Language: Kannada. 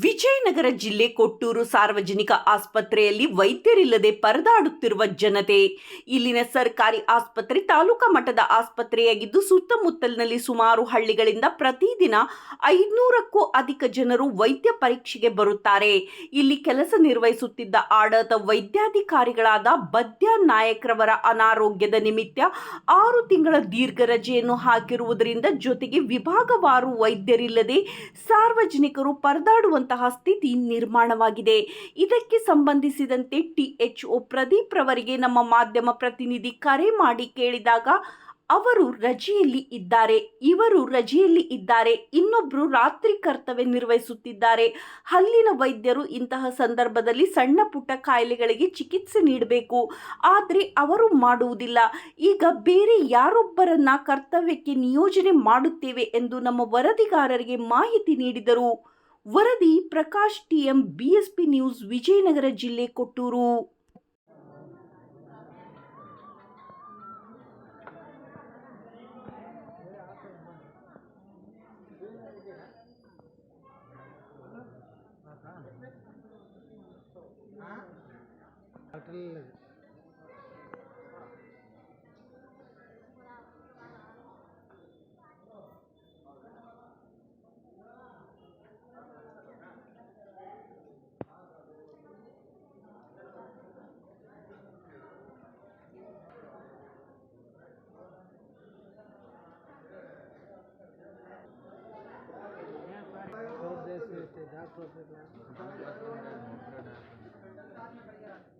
we ವಿಜಯನಗರ ಜಿಲ್ಲೆ ಕೊಟ್ಟೂರು ಸಾರ್ವಜನಿಕ ಆಸ್ಪತ್ರೆಯಲ್ಲಿ ವೈದ್ಯರಿಲ್ಲದೆ ಪರದಾಡುತ್ತಿರುವ ಜನತೆ. ಇಲ್ಲಿನ ಸರ್ಕಾರಿ ಆಸ್ಪತ್ರೆ ತಾಲೂಕಾ ಮಟ್ಟದ ಆಸ್ಪತ್ರೆಯಾಗಿದ್ದು, ಸುತ್ತಮುತ್ತಲಿನಲ್ಲಿ ಸುಮಾರು ಹಳ್ಳಿಗಳಿಂದ ಪ್ರತಿದಿನ ಐನೂರಕ್ಕೂ ಅಧಿಕ ಜನರು ವೈದ್ಯ ಪರೀಕ್ಷೆಗೆ ಬರುತ್ತಾರೆ. ಇಲ್ಲಿ ಕೆಲಸ ನಿರ್ವಹಿಸುತ್ತಿದ್ದ ಆಡಳಿತ ವೈದ್ಯಾಧಿಕಾರಿಗಳಾದ ಬದ್ಯ ನಾಯಕ್ರವರ ಅನಾರೋಗ್ಯದ ನಿಮಿತ್ತ ಆರು ತಿಂಗಳ ದೀರ್ಘ ರಜೆಯನ್ನು ಹಾಕಿರುವುದರಿಂದ ಜೊತೆಗೆ ವಿಭಾಗವಾರು ವೈದ್ಯರಿಲ್ಲದೆ ಸಾರ್ವಜನಿಕರು ಪರದಾಡುವಂತಹ ಸ್ಥಿತಿ ನಿರ್ಮಾಣವಾಗಿದೆ. ಇದಕ್ಕೆ ಸಂಬಂಧಿಸಿದಂತೆ ಟಿಎಚ್ಒ ಪ್ರದೀಪ್ ರವರಿಗೆ ನಮ್ಮ ಮಾಧ್ಯಮ ಪ್ರತಿನಿಧಿ ಕರೆ ಮಾಡಿ ಕೇಳಿದಾಗ, ಅವರು ರಜೆಯಲ್ಲಿ ಇದ್ದಾರೆ. ಇವರು ರಜೆಯಲ್ಲಿ ಇದ್ದಾರೆ. ಇನ್ನೊಬ್ಬರು ರಾತ್ರಿ ಕರ್ತವ್ಯ ನಿರ್ವಹಿಸುತ್ತಿದ್ದಾರೆ. ಹಲ್ಲಿನ ವೈದ್ಯರು ಇಂತಹ ಸಂದರ್ಭದಲ್ಲಿ ಸಣ್ಣ ಪುಟ್ಟ ಕಾಯಿಲೆಗಳಿಗೆ ಚಿಕಿತ್ಸೆ ನೀಡಬೇಕು. ಆದರೆ ಅವರು ಮಾಡುವುದಿಲ್ಲ. ಈಗ ಬೇರೆ ಯಾರೊಬ್ಬರನ್ನ ಕರ್ತವ್ಯಕ್ಕೆ ನಿಯೋಜನೆ ಮಾಡುತ್ತೇವೆ ಎಂದು ನಮ್ಮ ವರದಿಗಾರರಿಗೆ ಮಾಹಿತಿ ನೀಡಿದರು. ವರದಿ Prakash TM BSP news Vijayanagara ಜಿಲ್ಲೆ ಕೊಟ್ಟೂರು. ना तो फिर ना